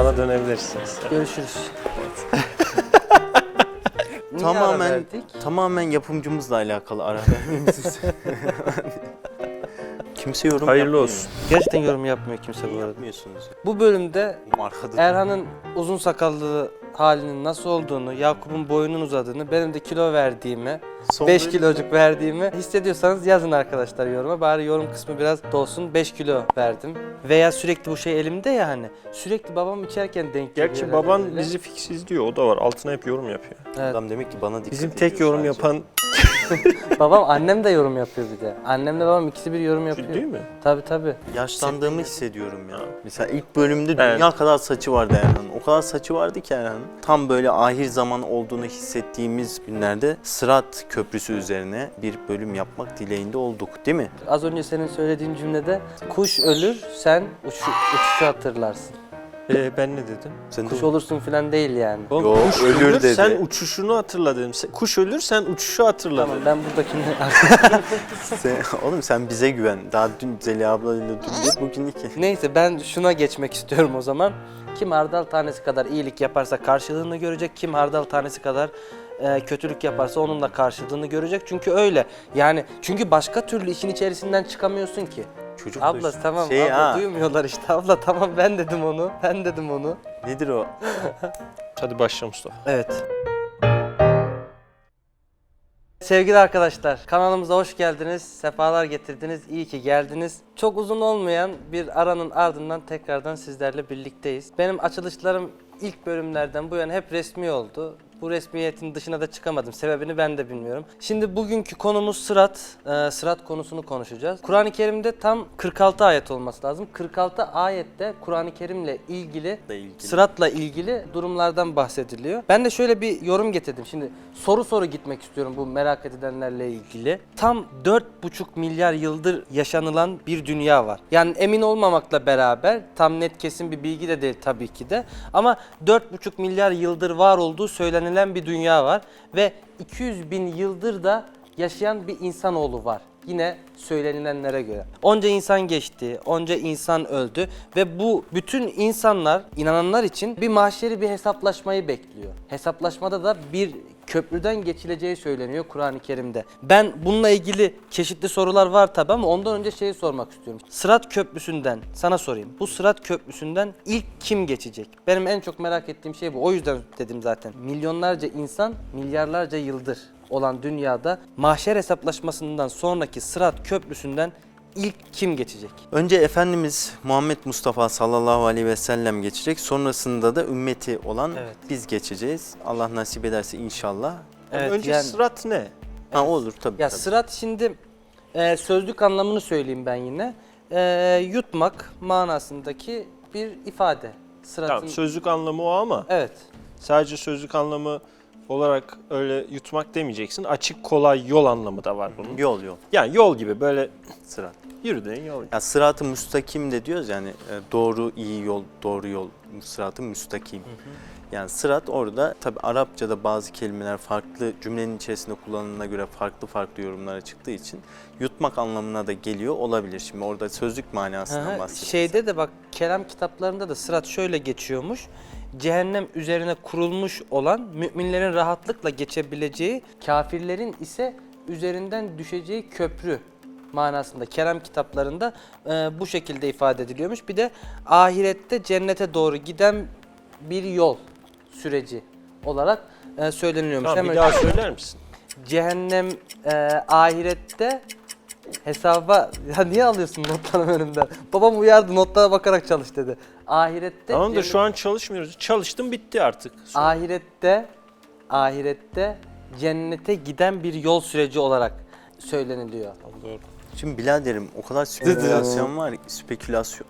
Bana dönebilirsiniz. Görüşürüz. Niye ara Tamamen verdik? tamamen yapımcımızla alakalı ara vermemiz. Kimse yorum Hayırlı yapmıyor. olsun. Gerçekten yorum yapmıyor kimse bu arada. Yapmıyorsunuz. Bu bölümde Erhan'ın uzun sakallı halinin nasıl olduğunu, Yakup'un boyunun uzadığını, benim de kilo verdiğimi, Son 5 bölüm- kilocuk verdiğimi hissediyorsanız yazın arkadaşlar yoruma. Bari yorum kısmı biraz dolsun. 5 kilo verdim. Veya sürekli bu şey elimde ya hani. Sürekli babam içerken denk geliyor. Gerçi herhalde baban böyle. bizi fix izliyor. O da var. Altına hep yorum yapıyor. Evet. Adam demek ki bana dikkat Bizim ediyor tek yorum sadece. yapan Babam annem de yorum yapıyor bir de. Annemle babam ikisi bir yorum yapıyor. değil mi? Tabii tabii. Yaşlandığımı hissediyorum ya. Mesela ilk bölümde Evet. dünya kadar saçı vardı Erhan'ın. O kadar saçı vardı ki Erhan'ın. Tam böyle ahir zaman olduğunu hissettiğimiz günlerde Sırat Köprüsü üzerine bir bölüm yapmak dileğinde olduk değil mi? Az önce senin söylediğin cümlede kuş ölür sen uçu, uçuşu hatırlarsın. Ee, ben ne dedim? Sen Kuş olursun falan değil yani. Oğlum, Yo, kuş ölür ölür, dedi. sen uçuşunu hatırla dedim. Sen- Kuş ölür sen uçuşu hatırla Tamam dedim. ben buradakini Sen- oğlum sen bize güven. Daha dün Zeliha ablayla dün bir bugün iki. Neyse ben şuna geçmek istiyorum o zaman. Kim hardal tanesi kadar iyilik yaparsa karşılığını görecek. Kim hardal tanesi kadar e, kötülük yaparsa onun da karşılığını görecek. Çünkü öyle. Yani çünkü başka türlü işin içerisinden çıkamıyorsun ki. Çocuk Abla başı- tamam şey, abla ha, duymuyorlar işte. Abla tamam ben dedim onu. Ben dedim onu. Nedir o? Hadi başla Mustafa. Evet. Sevgili arkadaşlar, kanalımıza hoş geldiniz, sefalar getirdiniz, iyi ki geldiniz. Çok uzun olmayan bir aranın ardından tekrardan sizlerle birlikteyiz. Benim açılışlarım ilk bölümlerden bu yana hep resmi oldu. Bu resmiyetin dışına da çıkamadım. Sebebini ben de bilmiyorum. Şimdi bugünkü konumuz sırat. Ee, sırat konusunu konuşacağız. Kur'an-ı Kerim'de tam 46 ayet olması lazım. 46 ayette Kur'an-ı Kerim'le ilgili Da ilgili. sıratla ilgili durumlardan bahsediliyor. Ben de şöyle bir yorum getirdim. Şimdi soru soru gitmek istiyorum bu merak edilenlerle ilgili. Tam 4,5 milyar yıldır yaşanılan bir dünya var. Yani emin olmamakla beraber tam net kesin bir bilgi de değil tabii ki de. Ama 4,5 milyar yıldır var olduğu söylenilen bir dünya var. Ve 200 bin yıldır da yaşayan bir insanoğlu var. Yine söylenilenlere göre. Onca insan geçti, onca insan öldü ve bu bütün insanlar, inananlar için bir mahşeri bir hesaplaşmayı bekliyor. Hesaplaşmada da bir köprüden geçileceği söyleniyor Kur'an-ı Kerim'de. Ben bununla ilgili çeşitli sorular var tabi ama ondan önce şeyi sormak istiyorum. Sırat Köprüsü'nden sana sorayım. Bu Sırat Köprüsü'nden ilk kim geçecek? Benim en çok merak ettiğim şey bu. O yüzden dedim zaten. Milyonlarca insan milyarlarca yıldır olan dünyada mahşer hesaplaşmasından sonraki Sırat Köprüsü'nden ilk kim geçecek? Önce Efendimiz Muhammed Mustafa sallallahu aleyhi ve sellem geçecek. Sonrasında da ümmeti olan Evet. biz geçeceğiz. Allah nasip ederse inşallah. Evet, Önce yani- sırat ne? Ha olur tabii. Ya tabii. sırat şimdi e, sözlük anlamını söyleyeyim ben yine. E, yutmak manasındaki bir ifade. Sıratın Tamam sözlük anlamı o ama Evet. sadece sözlük anlamı olarak öyle yutmak demeyeceksin. Açık kolay yol anlamı da var bunun. Yol yol. Yani yol gibi böyle Sırat. yürüdüğün yol. Ya sırat-ı müstakim de diyoruz yani e, doğru iyi yol, doğru yol, sırat-ı müstakim. Yani sırat orada tabi Arapçada bazı kelimeler farklı cümlenin içerisinde kullanımına göre farklı farklı yorumlara çıktığı için yutmak anlamına da geliyor olabilir. Şimdi orada sözlük Hı manasından hı. bahsediyoruz. Şeyde de bak kelam kitaplarında da sırat şöyle geçiyormuş. Cehennem üzerine kurulmuş olan müminlerin rahatlıkla geçebileceği, kafirlerin ise üzerinden düşeceği köprü manasında kelam kitaplarında e, bu şekilde ifade ediliyormuş. Bir de ahirette cennete doğru giden bir yol süreci olarak e, söyleniliyormuş. Tamam bir daha söyler misin? cehennem e, ahirette hesaba ya niye alıyorsun notlarımı önümden? Babam uyardı notlara bakarak çalış dedi. Ahirette Tamam da cennet- şu an çalışmıyoruz. Çalıştım bitti artık. ahirette ahirette cennete giden bir yol süreci olarak söyleniliyor. Doğru. Şimdi biraderim o kadar spekülasyon var ki spekülasyon.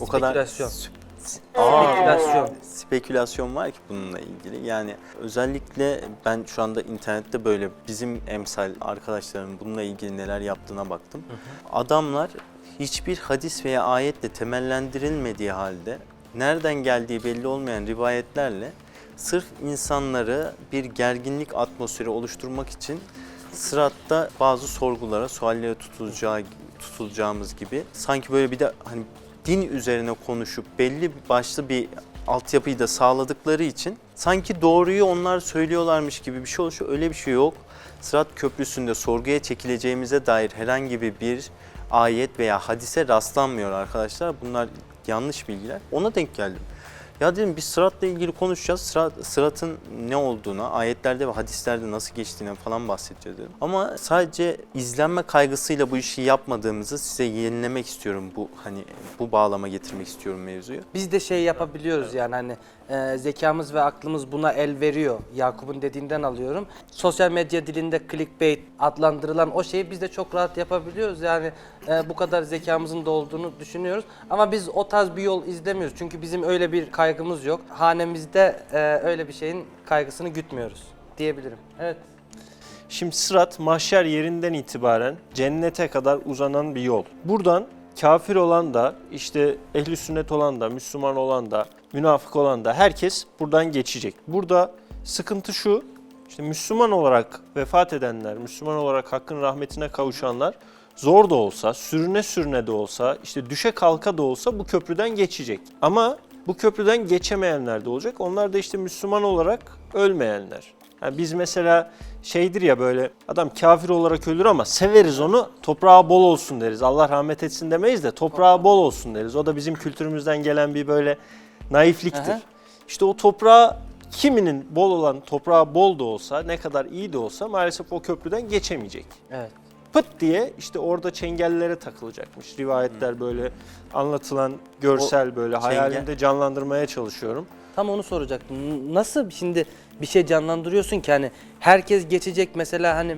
O kadar Spekülasyon. sp- Spekülasyon. spekülasyon var ki bununla ilgili. Yani özellikle ben şu anda internette böyle bizim emsal arkadaşlarımın bununla ilgili neler yaptığına baktım. Adamlar hiçbir hadis veya ayetle temellendirilmediği halde nereden geldiği belli olmayan rivayetlerle sırf insanları bir gerginlik atmosferi oluşturmak için sıratta bazı sorgulara, suallere tutulacağı, tutulacağımız gibi sanki böyle bir de hani din üzerine konuşup belli başlı bir altyapıyı da sağladıkları için sanki doğruyu onlar söylüyorlarmış gibi bir şey oluşuyor. Öyle bir şey yok. Sırat Köprüsü'nde sorguya çekileceğimize dair herhangi bir ayet veya hadise rastlanmıyor arkadaşlar. Bunlar yanlış bilgiler. Ona denk geldim. Ya dedim biz sıratla ilgili konuşacağız. Sırat, sıratın ne olduğuna, ayetlerde ve hadislerde nasıl geçtiğine falan bahsedeceğiz dedim. Ama sadece izlenme kaygısıyla bu işi yapmadığımızı size yenilemek istiyorum. Bu hani bu bağlama getirmek istiyorum mevzuyu. Biz de şey yapabiliyoruz yani hani e, zekamız ve aklımız buna el veriyor. Yakup'un dediğinden alıyorum. Sosyal medya dilinde clickbait adlandırılan o şeyi biz de çok rahat yapabiliyoruz. Yani e, bu kadar zekamızın da olduğunu düşünüyoruz. Ama biz o tarz bir yol izlemiyoruz. Çünkü bizim öyle bir kaygımız yok. Hanemizde e, öyle bir şeyin kaygısını gütmüyoruz diyebilirim. Evet. Şimdi sırat mahşer yerinden itibaren cennete kadar uzanan bir yol. Buradan kafir olan da, işte ehli sünnet olan da, Müslüman olan da, münafık olan da herkes buradan geçecek. Burada sıkıntı şu, işte Müslüman olarak vefat edenler, Müslüman olarak hakkın rahmetine kavuşanlar zor da olsa, sürüne sürüne de olsa, işte düşe kalka da olsa bu köprüden geçecek. Ama bu köprüden geçemeyenler de olacak. Onlar da işte Müslüman olarak ölmeyenler. Yani biz mesela şeydir ya böyle adam kafir olarak ölür ama severiz onu toprağı bol olsun deriz. Allah rahmet etsin demeyiz de toprağı bol olsun deriz. O da bizim kültürümüzden gelen bir böyle naifliktir. Aha. İşte o toprağı kiminin bol olan toprağı bol da olsa ne kadar iyi de olsa maalesef o köprüden geçemeyecek. Evet. Pıt diye işte orada çengellere takılacakmış. Rivayetler böyle anlatılan görsel böyle hayalimde canlandırmaya çalışıyorum. Tam onu soracaktım. Nasıl şimdi bir şey canlandırıyorsun ki hani herkes geçecek mesela hani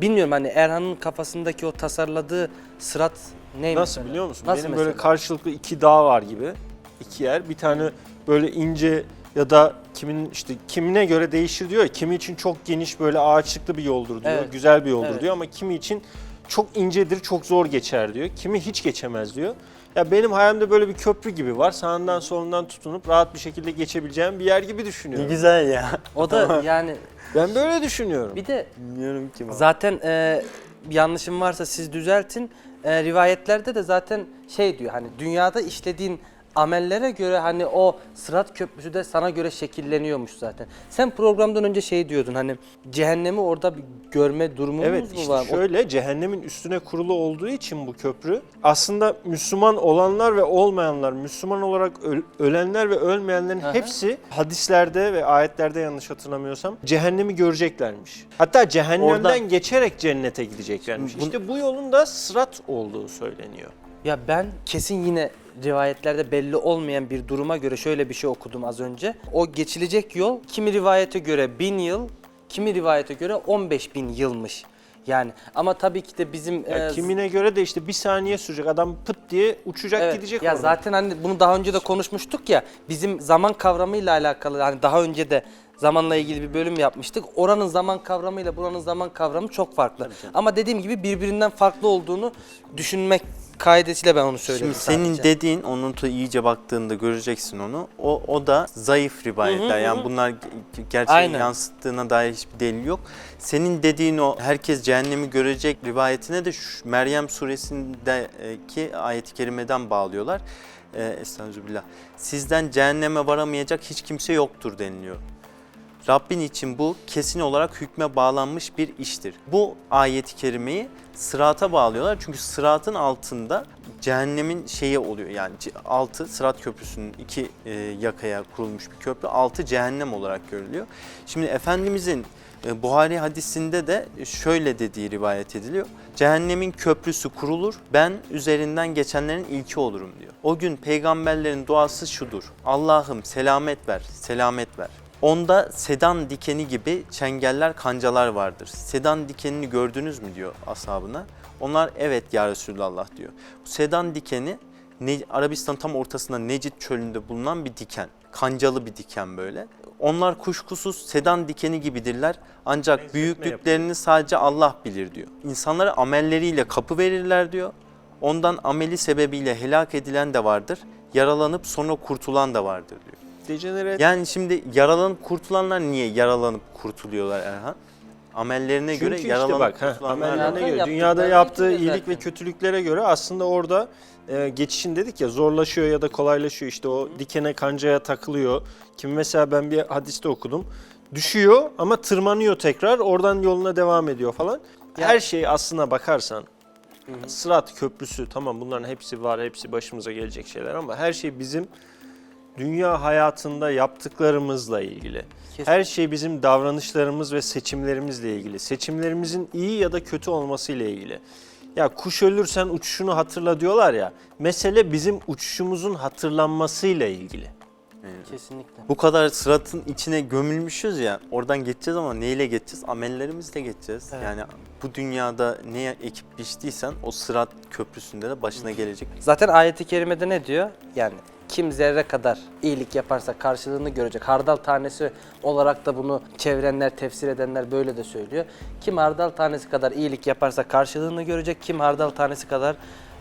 bilmiyorum hani Erhan'ın kafasındaki o tasarladığı sırat neymiş? Nasıl mesela? biliyor musun? Nasıl Benim mesela? böyle karşılıklı iki dağ var gibi. iki yer. Bir tane böyle ince ya da kimin işte kimine göre değişir diyor ya. Kimi için çok geniş böyle ağaçlıklı bir yoldur diyor. Evet. Güzel bir yoldur Evet. diyor ama kimi için çok incedir, çok zor geçer diyor. Kimi hiç geçemez diyor. Ya benim hayalimde böyle bir köprü gibi var. Sağından solundan tutunup rahat bir şekilde geçebileceğim bir yer gibi Ne düşünüyorum. güzel ya. O da yani Ben böyle düşünüyorum. bir de Bilmiyorum ki. zaten e, yanlışım varsa siz düzeltin. E, rivayetlerde de zaten şey diyor hani dünyada işlediğin amellere göre hani o sırat köprüsü de sana göre şekilleniyormuş zaten. Sen programdan önce şey diyordun hani cehennemi orada bir görme durumumuz Evet mu işte var? O- şöyle cehennemin üstüne kurulu olduğu için bu köprü aslında Müslüman olanlar ve olmayanlar, Müslüman olarak öl- ölenler ve ölmeyenlerin Aha. hepsi hadislerde ve ayetlerde yanlış hatırlamıyorsam cehennemi göreceklermiş. Hatta cehennemden Orada- geçerek cennete gideceklermiş. Bu- İşte bu yolun da sırat olduğu söyleniyor. Ya ben kesin yine rivayetlerde belli olmayan bir duruma göre şöyle bir şey okudum az önce. O geçilecek yol kimi rivayete göre bin yıl, kimi rivayete göre 15 bin yılmış. Yani ama tabii ki de bizim... Ya e, kimine göre de işte bir saniye sürecek adam pıt diye uçacak Evet, gidecek ya oradan. zaten hani bunu daha önce de konuşmuştuk ya bizim zaman kavramıyla alakalı hani daha önce de zamanla ilgili bir bölüm yapmıştık. Oranın zaman kavramıyla buranın zaman kavramı çok farklı. Ama dediğim gibi birbirinden farklı olduğunu düşünmek kaidesiyle ben onu söyledim Şimdi senin sadece. dediğin, onun iyice baktığında göreceksin onu. O, o da zayıf rivayetler. Yani bunlar ge- gerçeği Aynen. yansıttığına dair hiçbir delil yok. Senin dediğin o herkes cehennemi görecek rivayetine de şu Meryem suresindeki ayet-i kerimeden bağlıyorlar. Ee, Estağfirullah. Sizden cehenneme varamayacak hiç kimse yoktur deniliyor. Rabbin için bu kesin olarak hükme bağlanmış bir iştir. Bu ayet-i kerimeyi sırata bağlıyorlar. Çünkü sıratın altında cehennemin şeyi oluyor. Yani altı sırat köprüsünün iki e, yakaya kurulmuş bir köprü. Altı cehennem olarak görülüyor. Şimdi Efendimizin e, Buhari hadisinde de şöyle dediği rivayet ediliyor. Cehennemin köprüsü kurulur, ben üzerinden geçenlerin ilki olurum diyor. O gün peygamberlerin duası şudur. Allah'ım selamet ver, selamet ver. Onda sedan dikeni gibi çengeller, kancalar vardır. Sedan dikenini gördünüz mü diyor ashabına. Onlar evet ya Resulallah diyor. Bu sedan dikeni Arabistan tam ortasında Necid çölünde bulunan bir diken. Kancalı bir diken böyle. Onlar kuşkusuz sedan dikeni gibidirler ancak Benzetme büyüklüklerini sadece Allah bilir diyor. İnsanlara amelleriyle kapı verirler diyor. Ondan ameli sebebiyle helak edilen de vardır. Yaralanıp sonra kurtulan da vardır diyor. Dejenere Yani şimdi yaralanıp kurtulanlar niye yaralanıp kurtuluyorlar Erhan? amellerine Çünkü göre işte yaralanıp bak heh, kurtulanlar amellerine. Dünyada göre, dünyada yaptığı iyilik ve zaten. kötülüklere göre aslında orada e, geçişin dedik ya zorlaşıyor ya da kolaylaşıyor. İşte o dikene kancaya takılıyor. Kim mesela ben bir hadiste okudum. Düşüyor ama tırmanıyor tekrar oradan yoluna devam ediyor falan. Ya- Her şey aslına bakarsan Sırat köprüsü tamam bunların hepsi var, hepsi başımıza gelecek şeyler ama her şey bizim dünya hayatında yaptıklarımızla ilgili. Kesin. Her şey bizim davranışlarımız ve seçimlerimizle ilgili. Seçimlerimizin iyi ya da kötü olması ile ilgili. Ya kuş ölürsen uçuşunu hatırla diyorlar ya. Mesele bizim uçuşumuzun hatırlanmasıyla ilgili. Kesinlikle. Bu kadar sıratın içine gömülmüşüz ya oradan geçeceğiz ama neyle geçeceğiz? Amellerimizle geçeceğiz. Evet. Yani bu dünyada neye ekip biçtiysen o sırat köprüsünde de başına gelecek. Zaten ayeti kerimede ne diyor? Yani kim zerre kadar iyilik yaparsa karşılığını görecek. Hardal tanesi olarak da bunu çevrenler, tefsir edenler böyle de söylüyor. Kim hardal tanesi kadar iyilik yaparsa karşılığını görecek. Kim hardal tanesi kadar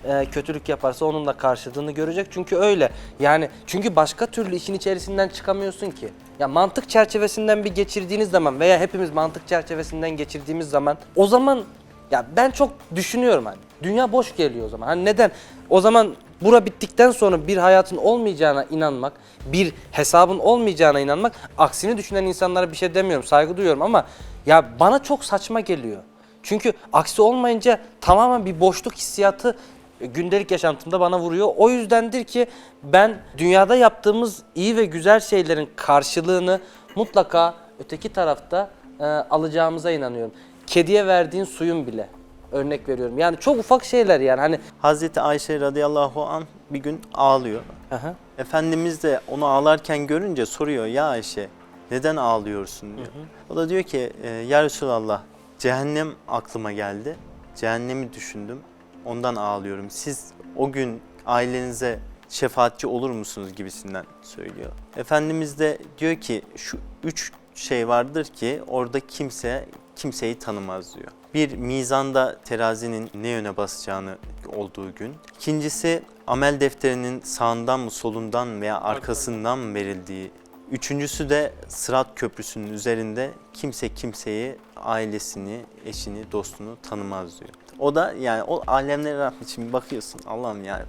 e, kötülük yaparsa onun da karşılığını görecek. Çünkü öyle. Yani çünkü başka türlü işin içerisinden çıkamıyorsun ki. Ya mantık çerçevesinden bir geçirdiğiniz zaman veya hepimiz mantık çerçevesinden geçirdiğimiz zaman o zaman ya ben çok düşünüyorum hani. Dünya boş geliyor o zaman. Hani neden? O zaman bura bittikten sonra bir hayatın olmayacağına inanmak, bir hesabın olmayacağına inanmak, aksini düşünen insanlara bir şey demiyorum, saygı duyuyorum ama ya bana çok saçma geliyor. Çünkü aksi olmayınca tamamen bir boşluk hissiyatı e, gündelik yaşantımda bana vuruyor. O yüzdendir ki ben dünyada yaptığımız iyi ve güzel şeylerin karşılığını mutlaka öteki tarafta e, alacağımıza inanıyorum. Kediye verdiğin suyun bile örnek veriyorum. Yani çok ufak şeyler yani hani Hazreti Ayşe radıyallahu an bir gün ağlıyor. Aha. Efendimiz de onu ağlarken görünce soruyor ya Ayşe neden ağlıyorsun diyor. O da diyor ki "E, ya Resulallah cehennem aklıma geldi. Cehennemi düşündüm. Ondan ağlıyorum. Siz o gün ailenize şefaatçi olur musunuz gibisinden söylüyor. Efendimiz de diyor ki şu üç şey vardır ki orada kimse kimseyi tanımaz diyor. Bir mizanda terazinin ne yöne basacağını olduğu gün. İkincisi amel defterinin sağından mı solundan veya arkasından mı verildiği. Üçüncüsü de Sırat Köprüsü'nün üzerinde kimse kimseyi, ailesini, eşini, dostunu tanımaz diyor. O da yani o alemlere rahmet için bakıyorsun Allah'ım ya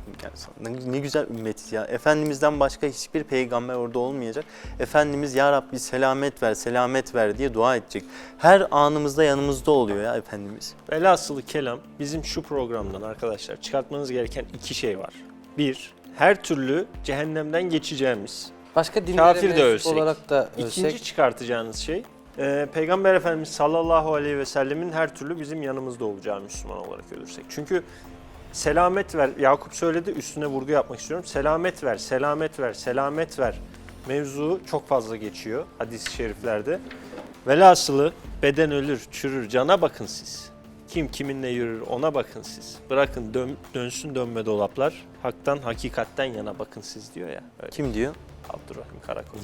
ne, ne güzel ümmetiz ya. Efendimizden başka hiçbir peygamber orada olmayacak. Efendimiz ya Rabbi selamet ver, selamet ver diye dua edecek. Her anımızda yanımızda oluyor ya Efendimiz. Velhasılı kelam bizim şu programdan arkadaşlar çıkartmanız gereken iki şey var. Bir, her türlü cehennemden geçeceğimiz. Başka dinlere Kafir de mensup ölsek. olarak da ölsek. İkinci çıkartacağınız şey e, Peygamber Efendimiz sallallahu aleyhi ve sellemin her türlü bizim yanımızda olacağı Müslüman olarak ölürsek. Çünkü selamet ver, Yakup söyledi üstüne vurgu yapmak istiyorum. Selamet ver, selamet ver, selamet ver mevzu çok fazla geçiyor hadis-i şeriflerde. Velhasılı beden ölür, çürür, cana bakın siz. Kim kiminle yürür ona bakın siz. Bırakın dön- dönsün dönme dolaplar. Haktan, hakikatten yana bakın siz diyor ya. Öyle. Kim diyor? Abdurrahim Karakoç.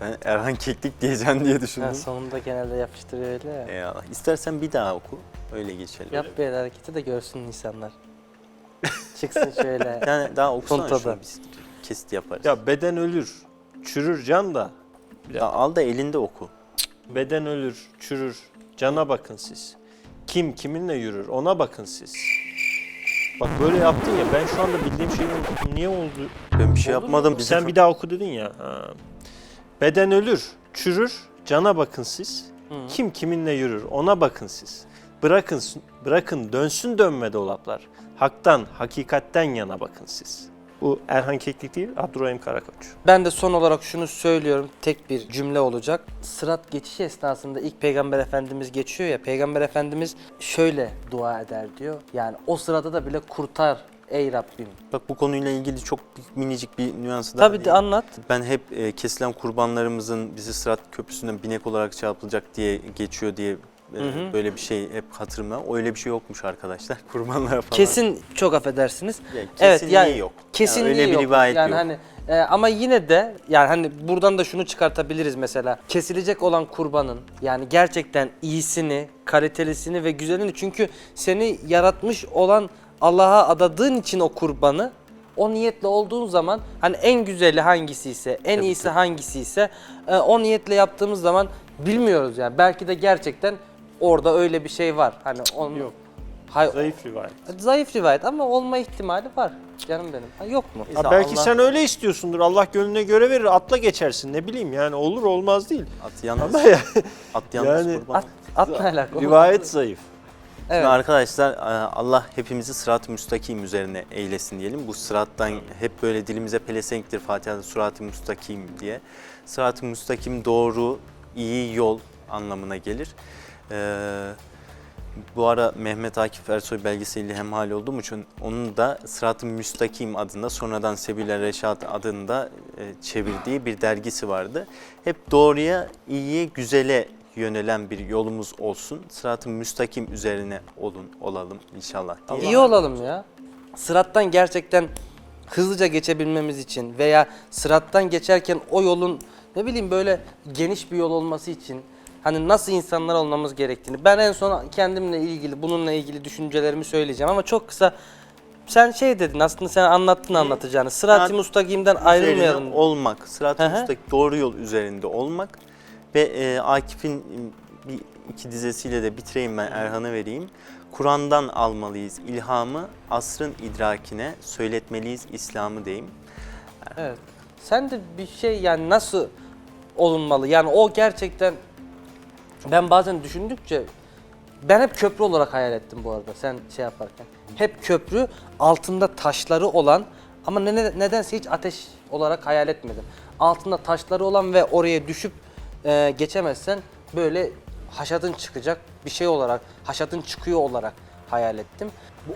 Ben, Erhan Keklik diyeceğim diye Ha, düşündüm. sonunda genelde yapıştırıyor öyle ya. Eyvallah. İstersen bir daha oku. Öyle geçelim. Yap bir el hareketi de görsün insanlar. Çıksın şöyle. Yani daha okusana Puntada. şunu biz kesit yaparız. Ya beden ölür, çürür can da. Ya al da elinde oku. Beden ölür, çürür. Cana bakın siz. Kim kiminle yürür ona bakın siz. Bak böyle yaptın ya ben şu anda bildiğim şeyi unuttum. Niye oldu? Ben bir şey Oldu mu? yapmadım. Sen bir daha oku dedin ya. Ha. Beden ölür, çürür. Cana bakın siz. Kim kiminle yürür ona bakın siz. Bırakın bırakın dönsün dönme dolaplar. Haktan, hakikatten yana bakın siz. Bu Erhan Keklik değil, Abdurrahim Karakoç. Ben de son olarak şunu söylüyorum. Tek bir cümle olacak. Sırat geçişi esnasında ilk Peygamber Efendimiz geçiyor ya. Peygamber Efendimiz şöyle dua eder diyor. Yani o sırada da bile kurtar ey Rabbim. Bak bu konuyla ilgili çok minicik bir nüansı daha Tabii de anlat. Ben hep e, kesilen kurbanlarımızın bizi Sırat Köprüsü'nden binek olarak çarpılacak diye geçiyor diye e, Hı hı. böyle bir şey hep hatırımda. Öyle bir şey yokmuş arkadaşlar. Kurbanlar falan. Kesin çok affedersiniz. Ya, Evet, kesinliği yani yok. Kesinliği yani öyle bir yok. rivayet yani yok. hani e, ama yine de yani hani buradan da şunu çıkartabiliriz mesela. Kesilecek olan kurbanın yani gerçekten iyisini, kalitelisini ve güzelini çünkü seni yaratmış olan Allah'a adadığın için o kurbanı o niyetle olduğun zaman hani en güzeli hangisi ise, en Tabii, iyisi tabii. hangisi ise e, o niyetle yaptığımız zaman bilmiyoruz yani. Belki de gerçekten orada öyle bir şey var. Hani onun Yok. Hayır, Zayıf rivayet. zayıf rivayet ama olma ihtimali var. Canım benim. Ha, yok mu? Ha, belki Allah- sen öyle istiyorsundur. Allah gönlüne göre verir. Atla geçersin. Ne bileyim yani olur olmaz değil. At yalnız, Ama ya, at yalnız Yani- kurban. At, atla alakalı. rivayet zayıf. Evet. Şimdi arkadaşlar e, Allah hepimizi sırat-ı müstakim üzerine eylesin diyelim. Bu sırattan hep böyle dilimize pelesenktir Fatiha'da sırat-ı müstakim diye. Sırat-ı müstakim doğru, iyi yol anlamına gelir. Ee, bu ara Mehmet Akif Ersoy belgeseliyle hemhal olduğum için onun da Sırat-ı Müstakim adında sonradan Sebil Reşat adında e, çevirdiği bir dergisi vardı. Hep doğruya, iyiye, güzele yönelen bir yolumuz olsun. Sırat-ı Müstakim üzerine olun, olalım inşallah. diye. İyi olalım ya. Sırattan gerçekten hızlıca geçebilmemiz için veya sırattan geçerken o yolun ne bileyim böyle geniş bir yol olması için hani nasıl insanlar olmamız gerektiğini ben en son kendimle ilgili bununla ilgili düşüncelerimi söyleyeceğim ama çok kısa sen şey dedin aslında sen anlattın anlatacağını. Sırat-ı Üzerine ayrılmayalım. olmak, sırat-ı müstakim doğru yol üzerinde olmak ve e, Akif'in bir iki dizesiyle de bitireyim ben Erhan'ı vereyim. Kur'an'dan almalıyız ilhamı, asrın idrakine söyletmeliyiz İslam'ı diyeyim. Evet. Sen de bir şey yani nasıl olunmalı? Yani o gerçekten ben bazen düşündükçe ben hep köprü olarak hayal ettim bu arada sen şey yaparken. Hep köprü altında taşları olan ama ne- nedense hiç ateş olarak hayal etmedim. Altında taşları olan ve oraya düşüp e, geçemezsen böyle haşatın çıkacak bir şey olarak, haşatın çıkıyor olarak hayal ettim.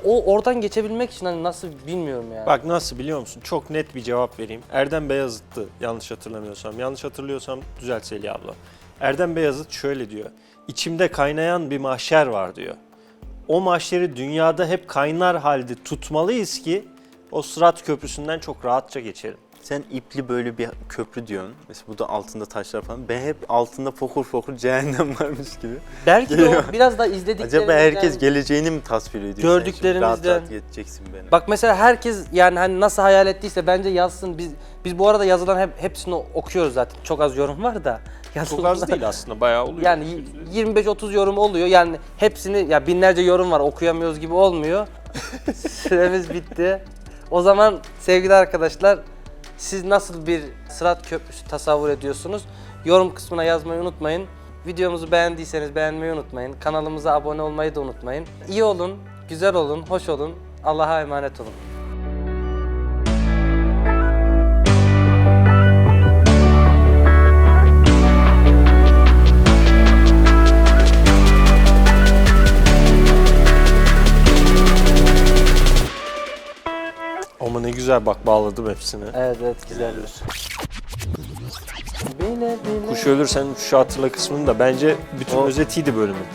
O oradan geçebilmek için hani nasıl bilmiyorum yani. Bak nasıl biliyor musun? Çok net bir cevap vereyim. Erdem Beyazıt'tı yanlış hatırlamıyorsam. Yanlış hatırlıyorsam düzelt Selih abla. Erdem Beyazıt şöyle diyor. İçimde kaynayan bir mahşer var diyor. O mahşeri dünyada hep kaynar halde tutmalıyız ki o Sırat Köprüsü'nden çok rahatça geçelim. Sen ipli böyle bir köprü diyorsun. Mesela bu da altında taşlar falan. Ben hep altında fokur fokur cehennem varmış gibi. Belki de o biraz da izlediklerimizden... Acaba herkes geleceğini mi tasvir ediyor? Şimdi Rahat Gördüklerimizden- rahat geçeceksin beni. Bak mesela herkes yani hani nasıl hayal ettiyse bence yazsın. Biz biz bu arada yazılan hep hepsini okuyoruz zaten. Çok az yorum var da. Çok yazılan- az değil aslında bayağı oluyor. Yani 25-30 yorum oluyor. Yani hepsini ya binlerce yorum var okuyamıyoruz gibi olmuyor. Süremiz bitti. O zaman sevgili arkadaşlar siz nasıl bir sırat köprüsü tasavvur ediyorsunuz? Yorum kısmına yazmayı unutmayın. Videomuzu beğendiyseniz beğenmeyi unutmayın. Kanalımıza abone olmayı da unutmayın. İyi olun, güzel olun, hoş olun. Allah'a emanet olun. Ne güzel bak bağladım hepsini. Evet evet güzel. Bile bile. Kuş ölürsen şu hatırla kısmını da bence bütün O- özetiydi bölümün.